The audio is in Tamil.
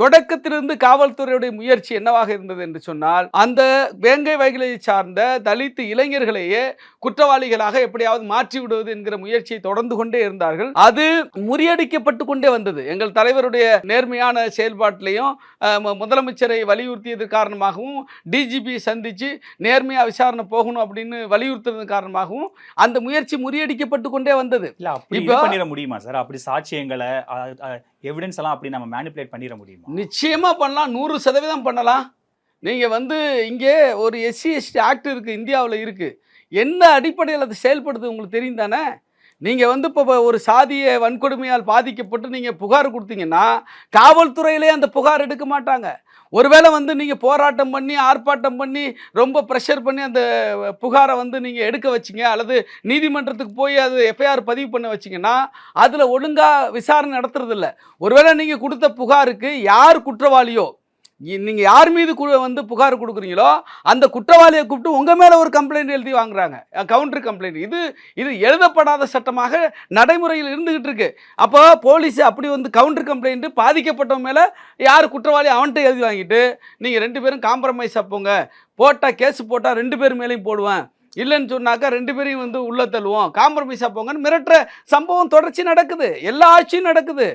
தொடக்கத்திலிருந்து காவல்துறையுடைய முயற்சி என்னவாக இருந்தது என்று சொன்னால் அந்த வேங்கை வகைகளை சார்ந்த தலித் இளைஞர்களையே குற்றவாளிகளாக எப்படியாவது மாற்றி விடுவது என்கிற முயற்சியை தொடர்ந்து கொண்டே இருந்தார்கள். அது முறியடிக்கப்பட்டு கொண்டே வந்தது. எங்கள் தலைவருடைய நேர்மையான செயல்பாட்டிலையும் முதலமைச்சரை வலியுறுத்தியது காரணமாகவும் டிஜிபி சந்திச்சு நேர்மையா விசாரணை போகணும் அப்படின்னு வலியுறுத்துறது காரணமாகவும் அந்த முயற்சி முறியடிக்கப்பட்டு கொண்டே வந்தது. இல்ல இப்போ- பண்ணிட முடியுமா சார்? அப்படி சாட்சியங்களை எவிடன்ஸ் எல்லாம் அப்படி நம்ம மேனிபுலேட் பண்ணிட முடியுமா? நிச்சயமாக பண்ணலாம். நூறு சதவீதம் பண்ணலாம். நீங்கள் வந்து இங்கே ஒரு எஸ்சி எஸ்டி ஆக்ட் இருக்குது இந்தியாவில் இருக்குது என்ன அடிப்படையில் அது செயல்படுது உங்களுக்கு தெரியும் தானே? நீங்கள் வந்து இப்போ ஒரு சாதிய வன்கொடுமையால் பாதிக்கப்பட்டு நீங்கள் புகார் கொடுத்தீங்கன்னா காவல்துறையிலே அந்த புகார் எடுக்க மாட்டாங்க. ஒருவேளை வந்து நீங்கள் போராட்டம் பண்ணி ஆர்ப்பாட்டம் பண்ணி ரொம்ப ப்ரெஷர் பண்ணி அந்த புகாரை வந்து நீங்கள் எடுக்க வச்சிங்க அல்லது நீதிமன்றத்துக்கு போய் அது எஃப்ஐஆர் பதிவு பண்ண வச்சிங்கன்னா அதில் ஒழுங்காக விசாரணை நடத்துறதில்ல. ஒருவேளை நீங்கள் கொடுத்த புகாருக்கு யார் குற்றவாளியோ நீங்கள் யார் மீது வந்து புகார் கொடுக்குறீங்களோ அந்த குற்றவாளியை கூப்பிட்டு உங்கள் மேலே ஒரு கம்ப்ளைண்ட் எழுதி வாங்குறாங்க. கவுண்டர் கம்ப்ளைண்ட் இது இது எழுதப்படாத சட்டமாக நடைமுறையில் இருந்துகிட்டு இருக்கு. அப்போ போலீஸ் அப்படி வந்து கவுண்டர் கம்ப்ளைண்ட் பாதிக்கப்பட்டவன் மேலே யார் குற்றவாளி அவன்கிட்ட எழுதி வாங்கிட்டு நீங்கள் ரெண்டு பேரும் காம்ப்ரமைஸ் போங்க. போட்டால் கேஸ் போட்டால் ரெண்டு பேர் மேலேயும் போடுவேன். இல்லைன்னு சொன்னாக்கா ரெண்டு பேரையும் வந்து உள்ளே தள்ளுவோம். காம்ப்ரமைஸாக போங்கன்னு மிரட்டுற சம்பவம் தொடர்ச்சி நடக்குது. எல்லா ஆட்சியும் நடக்குது.